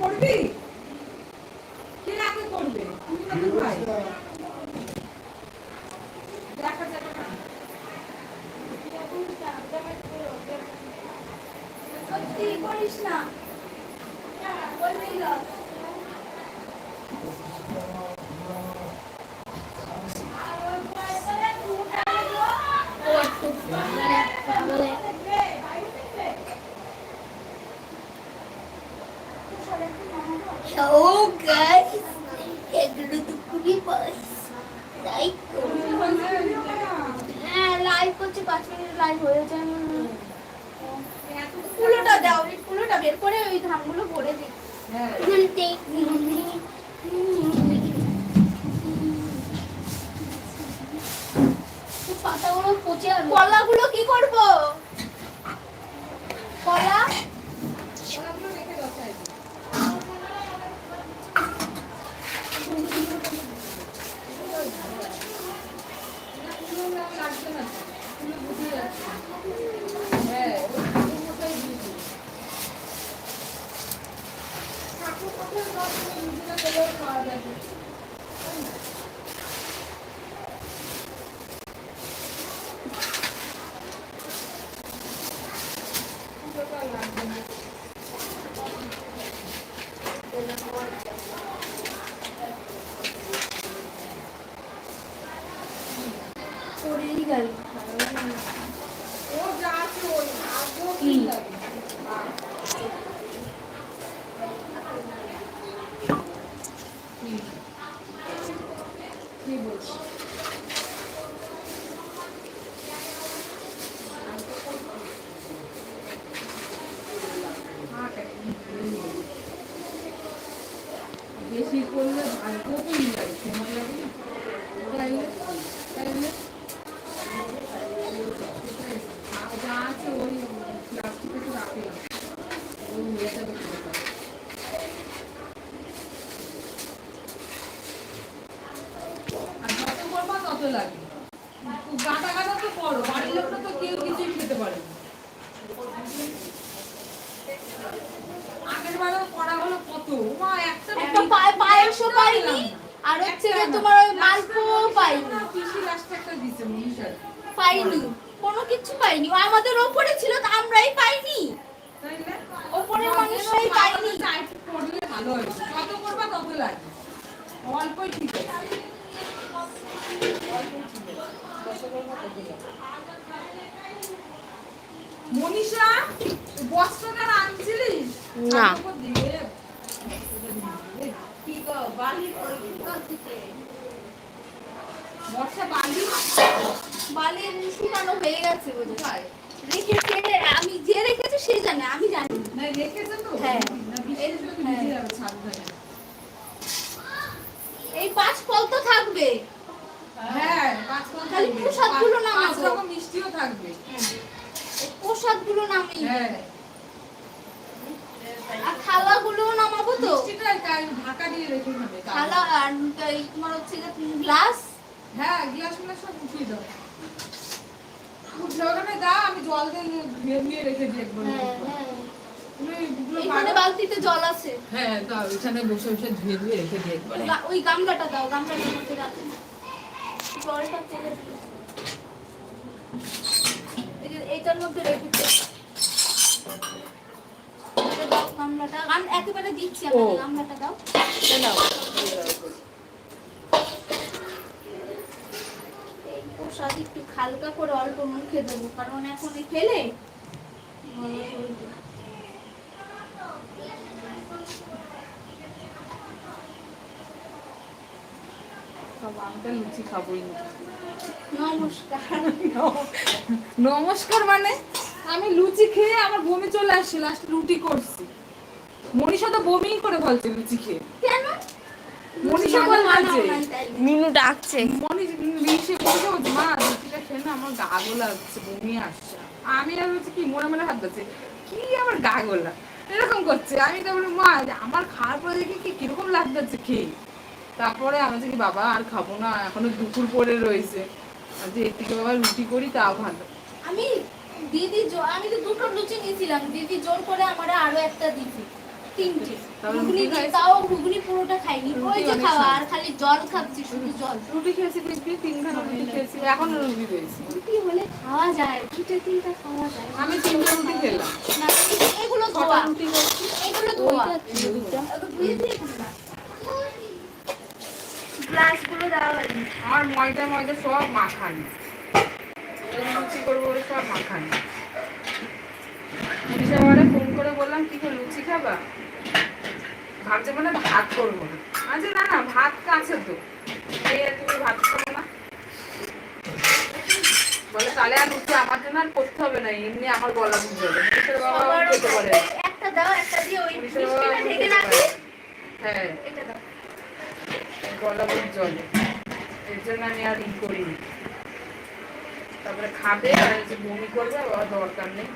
করবি কে আগে করবে তুমি না তোর ভাই দেখা যাবে না সত্যি করিস না বলবি না So guys, এগুলো তো খুবই লাইক হ্যাঁ লাইভ করছি পাঁচ মিনিট লাইভ হয়ে যায় কুলোটা দাও এই কুলোটা বের করে ওই ধানগুলো ভরে দিই। হ্যাঁ। পাতাগুলো পচে কলাগুলো কি করব? কলা ওগুলো রেখে দাও সাইডে এগুলো আর লাগবে না তো। এগুলো বুঝে যাচ্ছে। হ্যাঁ, ওই ওটাই দিয়ে দিই। ঠাকুর পাথর গাছগুলো বুঝে গেলেও খাওয়া যাবে। ওটা আর লাগবে না। পড়েই গেল ও যা আছে ওই, আগেও কি লাগে? কি? কি বলছিস? বেশি করলে ভাগ্যও তো নিয়ে যাবে সময় লাগে না তাইলে তাইলে যা আছে ওই প্লাস্টিকে তো রাখলাম ওই হয়ে যাবে পুরোটা। আর যত করবা তত লাগে গাটা গাটা তো করো বাড়ির লোকরা তো কেউ কিছুই খেতে পারে না। আগের বারেও করা হলো কত মা একটা একটা পায়ে পায়েসও পাইনি আর হচ্ছে যে তোমার ওই মালপোও পাইনি। পাইনি। কোনো কিছু পাইনি। আমাদের ওপরে ছিল তো আমরাই পাইনি। ওপরের মানুষরাই পাইনি। ভালো হয় যত করবা তত লাগে অল্পই ঠিক আছে মনীষা বস্ত্রটা আনছিলিস? না। তারপর দিয়ে কি গো বালি করবি বর্ষা বালি? বালি শুকানো হয়ে গেছে বোধহয়। রেখেছে আমি যে রেখেছে সে জানে আমি জানি। না। না রেখেছে তো হ্যাঁ। ধরে। এই পাঁচ ফল তো থাকবে। হ্যাঁ পাঁচ রকম খালি প্রসাদগুলো পাঁচ- নামাবো। রকম মিষ্টিও থাকবে। প্রসাদগুলো নামি হ্যাঁ। আর থালাগুলো নামাবো তো? মিষ্টিটা কা- ঢাকা দিয়ে রেখে থালা আর তোমার হচ্ছে যে গ্লাস হ্যাঁ গ্লাস গ্লাস সব উঠিয়ে দাও। উঠলে ওখানে দাও আমি জল দিয়ে ধুয়ে ধুয়ে রেখে দিই একবার। তুমি এগুলো এইখানে পারো? বালতিতে জল আছে। হ্যাঁ দাও এখানে বসে বসে ধুয়ে ধুয়ে রেখে দিই একবারে। ওই গামলাটা দাও গামলাটার মধ্যে রাখো। জলটা ফেলে দিও। এই যে এইটার মধ্যে রেখে দিও। দাও গামলাটা। একেবারে দিচ্ছি আমি। গামলাটা দাও। এই প্রসাদ একটু হালকা করে অল্প মুখে দেবো কারণ এখন খেলে নমস্কার। মানে? আমি লুচি খেয়ে আমার বমি চলে আসছে লাস্ট রুটি করছি। মনীষা তো বমি করে বলছে লুচি খেয়ে। কেন মানে মিনু ডাকছে। মনীষ লিসে বলছে বলছে, মা লুচিটা খেয়ে আমার গা গোলা বমি আসছে। আমি আর হচ্ছে কি মনে মনে হাত দিচ্ছে কি আমার গা গোলা এরকম করছে। আমি তো মা আমার খাওয়ার পরে দেখি কি কীরকম লাগতেছে খেয়ে? তারপরে আমি কি বাবা আর খাব না এখনও দুপুর পরে রয়েছে। যে একটু বাবা রুটি করি তাও ভালো। আমি দিদি আমি তো দুটো লুচি নিয়েছিলাম। দিদি জোর করে আমার আরও একটা দিছি তিনটে। তাহলে ঘুগনি রুটি দিয়ে খাইছি? তাও ঘুগনি পুরোটা খাইনি। ওই যে খাওয়া আর খালি জল খাচ্ছি শুধু জল। রুটি খেয়েছি দিদি তিনখানা রুটি খেয়েছি। এখনও রুটি পেয়েছি। রুটি হলে খাওয়া যায় দুটো তিনটা খাওয়া যায়। আমি তিনটা রুটি খেলাম। না এগুলো ধোয়া। রুটি খেয়েছি? এগুলো ধোয়া। ধুয়ে দিয়ে গ্লাসগুলো দেওয়া হয়নি। আমার ময়দা ময়দা সব মাখানি। লুচি করব বলে সব মাখানি। ফোন করে বললাম কি করে লুচি খাবা? ভাবছে মানে ভাত করব না। আচ্ছা না না ভাত কাছে তো। তুমি ভাত খাব না। বলে তাহলে আর লুচি আমার জন্য আর করতে হবে না এমনি আমার গলা বুঝে যাবে। পুলিশের বাবা খেতে পারে একটা দাও একটা দিয়ে ওই পুলিশের বাবা ঢেকে খেতে রাখি। পারে না। হ্যাঁ। এটা দাও। গলা বুঝ জলে এর জন্য আমি আর ই করিনি। তারপরে খাবে আর বমি করবে আর দরকার নেই।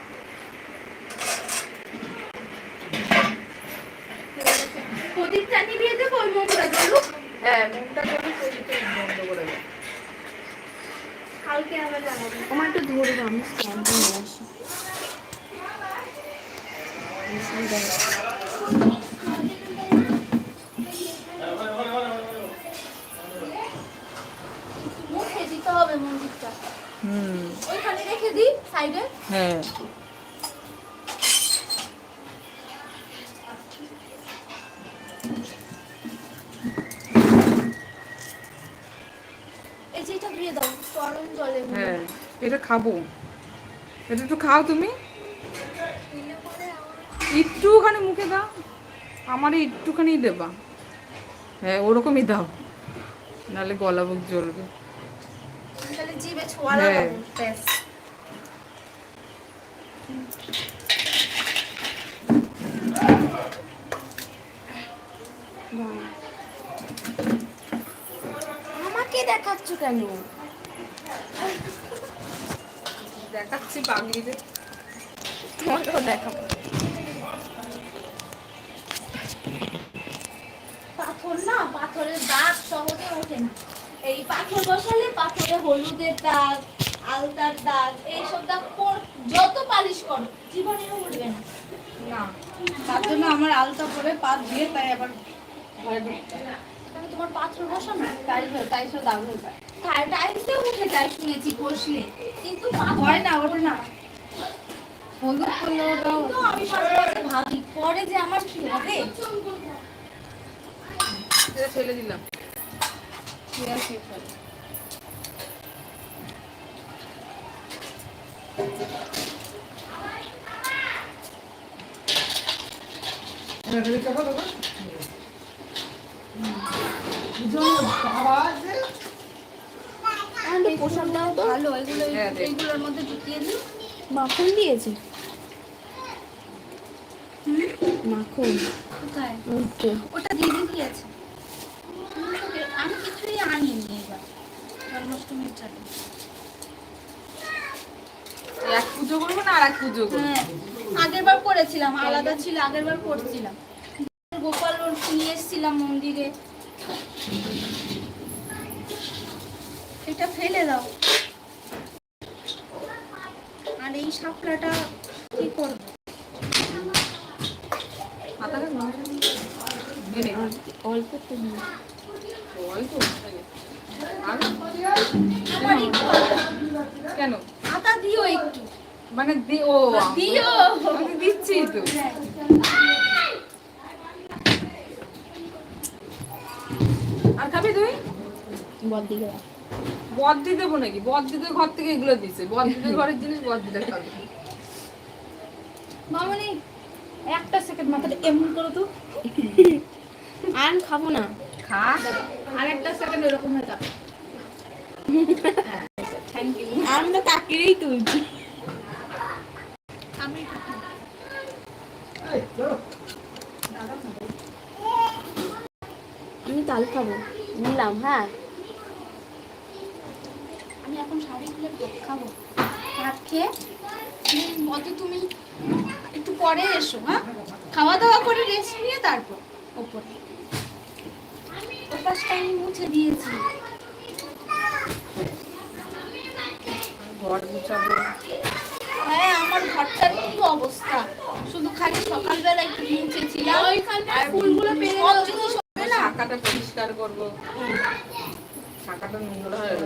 প্রদীপটা নিভিয়ে দেবো ওই জ্বলুক হ্যাঁ মুখটা করে বন্ধ কালকে আবার জানাব আমার একটু ধরবো আমি স্ট্যান্ড নিয়ে আসি। মুখে দিতে হবে মন্দিরটা। হুম। ওইখানে রেখে দিই সাইডে। হ্যাঁ। দাও গরম জলে হ্যাঁ এটা খাব। এটা একটু খাও তুমি। একটুখানি মুখে দাও আমার একটুখানি দেবা। হ্যাঁ ওরকমই দাও নাহলে গলা বুক জ্বলবে। হ্যাঁ। আমাকে দেখাচ্ছ কেন? দেখাচ্ছি পাগলিদের তোমাকেও দেখাবো। পাথর না পাথরের দাগ সহজে ওঠে না। এই পাথর বসালে পাথরে হলুদের দাগ আলতার দাগ এইসব দাগ যত পালিশ করো জীবনেও উঠবে না। না। তার জন্য আমার আলতা পরে পা দিয়ে তাই আবার ঘরে ঢুকতে তোমার পাথর বসানো? তাই তাই সব দাম হয়ে যায়। টাইলসে উঠে যায় শুনেছি বসলে। কিন্তু হয় না ওঠে না। হলুদ করলে কিন্তু আমি মাঝে ভাবি পরে যে আমার কি হবে? ছেলে দিলাম। আমাদের পোশাকটাও তো ভালো এগুলো হ্যাঁ, দেখ। এইগুলোর মধ্যে ঢুকিয়ে দিই। মাখন দিয়েছে? মাখন? কোথায়? ওটা দিদি দিয়েছে আমি কিছুই আনিনি এবার জন্মাষ্টমীর জন্য এক পুজো করব না আর এক পুজো হ্যাঁ আগের বার করেছিলাম আলাদা ছিল আগের বার করছিলাম। গোপাল নিয়ে এসেছিলাম মন্দিরে। এটা ফেলে দাও। আর এই শাপলাটা কি করব? অল্প কেন? দিও একটু। মানে দিও। আমি দিচ্ছি তো। আর খাবি তুই? বল দিকে। রাখ। বদ্দি দেবো নাকি? বদ্দিদের ঘর থেকে এগুলো দিছে। বদ্দিদের ঘরের জিনিস বদ্দিদের খাবে মামনি একটা সেকেন্ড মাথাটা এমন করো তো। আর খাব না। খা। আর একটা সেকেন্ড এরকম হয়ে যাবে। থ্যাংক ইউ আমি তো তাকিয়েই তুলছি। আমি আমি তাল খাব। নিলাম হ্যাঁ। আমি এখন শাড়ি খুলে ভাত খাব ভাত খেয়ে? মতে তুমি একটু পরে এসো হ্যাঁ? খাওয়া দাওয়া করে রেস্ট নিয়ে তারপর ওপরে। ওপাশটা আমি মুছে দিয়েছি। ঘর হ্যাঁ আমার ঘরটার কি অবস্থা। শুধু খালি সকালবেলা একটু মুছেছিলাম। ফুলগুলো পেরে সব জিনিস হবে না? পরিষ্কার করব। হয়ে।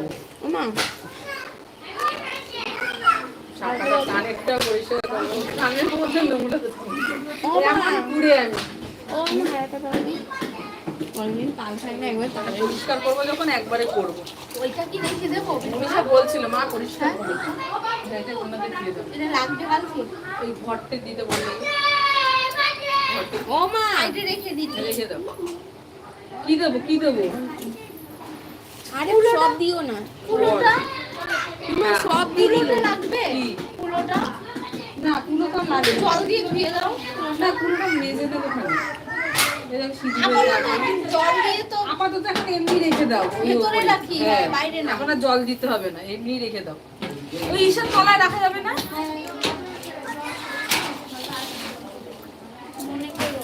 পরিষ্কার করব একবার করব যখন একবারে করব। ওইটা কি রেখে দেবো? বলছিল মা পরিষ্কার এটা ওনাদের দিয়ে দেবো। এটা লাগবে কালকে। ওই ঘরটে দিতে বললে। ও মা সাইডে রেখে দিচ্ছি রেখে দেবো। কি দেবো কি দেবো? আরে সব দিও না। পুরোটা হ্যাঁ। সব দিয়ে দিল পুরোটা লাগবে? পুরোটা না তো লাগে না। জল দিয়ে ধুয়ে দাও। না কুলোটা মেজে দেবো খালি। তো আপাতত এখন এমনি রেখে দাও। হ্যাঁ, বাইরে না। জল দিতে হবে না। এমনি রেখে দাও। ওই ঈশান তলায় রাখা যাবে না মনে করো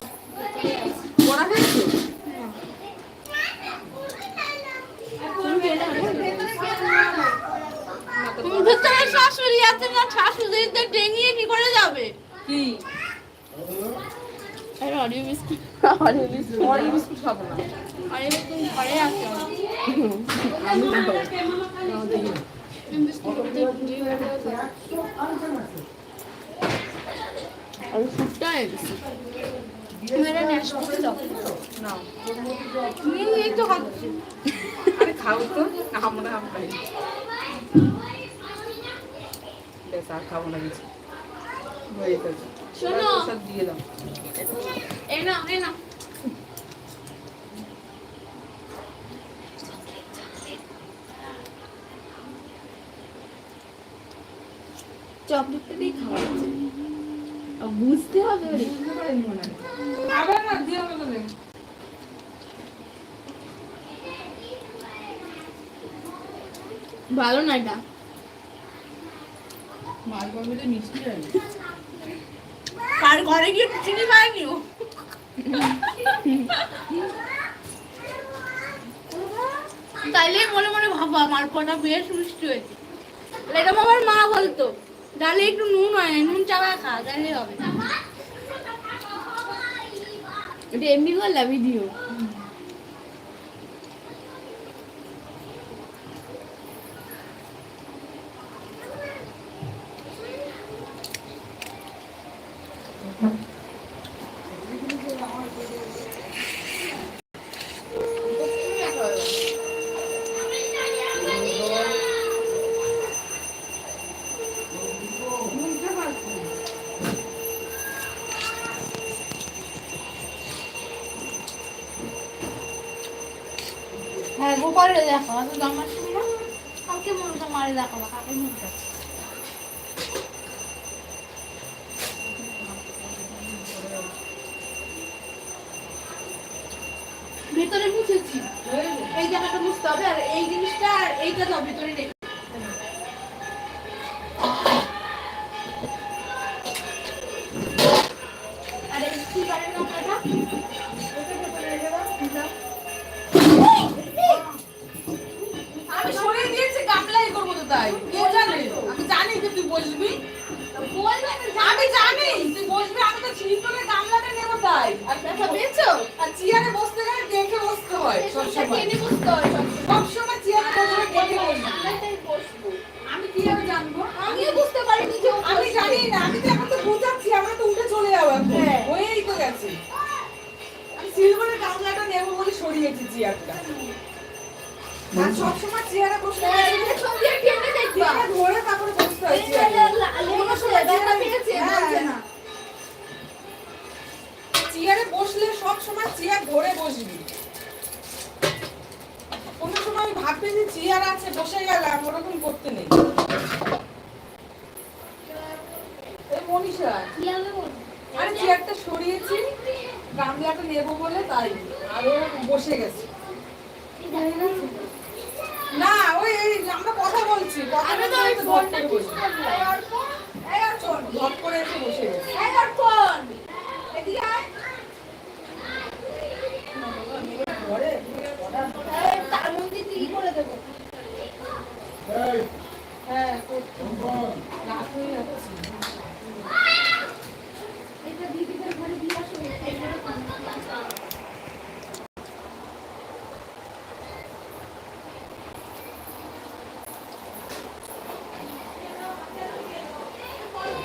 করা হয়েছে ভেতরে আছে না ডেঙিয়ে কি করে যাবে? কি? আরে বিস্কুট বিস্কুট বিস্কুট খাব না। আরে তুমি ঘরে আসো আমি খাব। আমি ফুটটা গেছি। মেরে ন্যাশ দাও। নাও। হুম, তো খাচ্ছি আরে খাও তো আমরা আম খাই আর খাব না কিছু। হয়ে গেছে সব দিয়ে দাও। এই না এই না চকলেটটা দিয়ে খাওয়া বুঝতে হবে আবার না দিয়ে হবে ভালো না এটা। কার ঘরে গিয়ে চিনি খায়নি ও? তাইলে মনে মনে ভাবো আমার কটা বেশ মিষ্টি হয়েছে। এরকম আমার মা বলতো ডালে একটু নুন হয় না নুন চাপা খা তাহলে হবে। এটা এমনি করলা ভিডিও হ্যাঁ গোপালে দেখো তো না কালকে মনটা মারে দেখাবো কাকে মনটা ভেতরে মুছেছি এই জায়গাটা মুছতে হবে, আর এই জিনিসটা আর এইটা তো ভেতরে রেখে তাই। কে জানে? আমি জানি যে তুই বসবি। আমি জানি। তুই বসবি আমি তো করে গামলাটা নেব তাই। আর পেয়েছ? আর চেয়ারে বসতে গেলে দেখে বসতে হয় সব এসবটা সময়। টেনে বুঝতে হয় সবসময়। সব সময় চেয়ারে বসলে দেখে বসবি। আমি কীভাবে জানব? আমিও বুঝতে পারিনি যে আমি। জানি না আমি তো এখন তো বোঝাচ্ছি আমরা তো উঠে চলে যাব হ্যাঁ। হয়েই তো গেছে। আমি সিলভারের গামলাটা নেব বলে সরিয়েছি চেয়ারটা। সবসময় চেয়ারে হ্যাঁ, বসলে সব সময় চেয়ার ধরে বসবি। কোনো সময় ভাববি যে চেয়ার আছে বসে গেলাম ওরকম করতে নেই। মনীষা? আরে চেয়ারটা সরিয়েছি গামলাটা নেব বলে তাই। আর বসে গেছে। না ওই আমরা কথা বলছি আমি বলতে ধপ করে এসে বসে এটা দিদি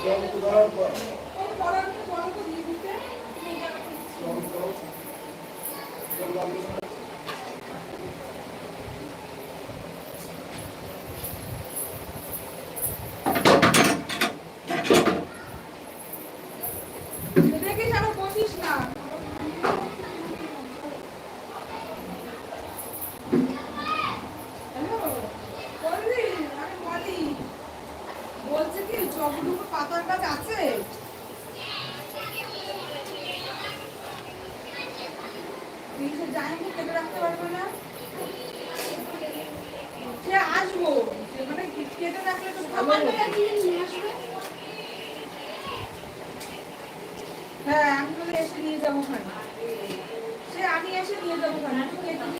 অর্পণ। এদিকে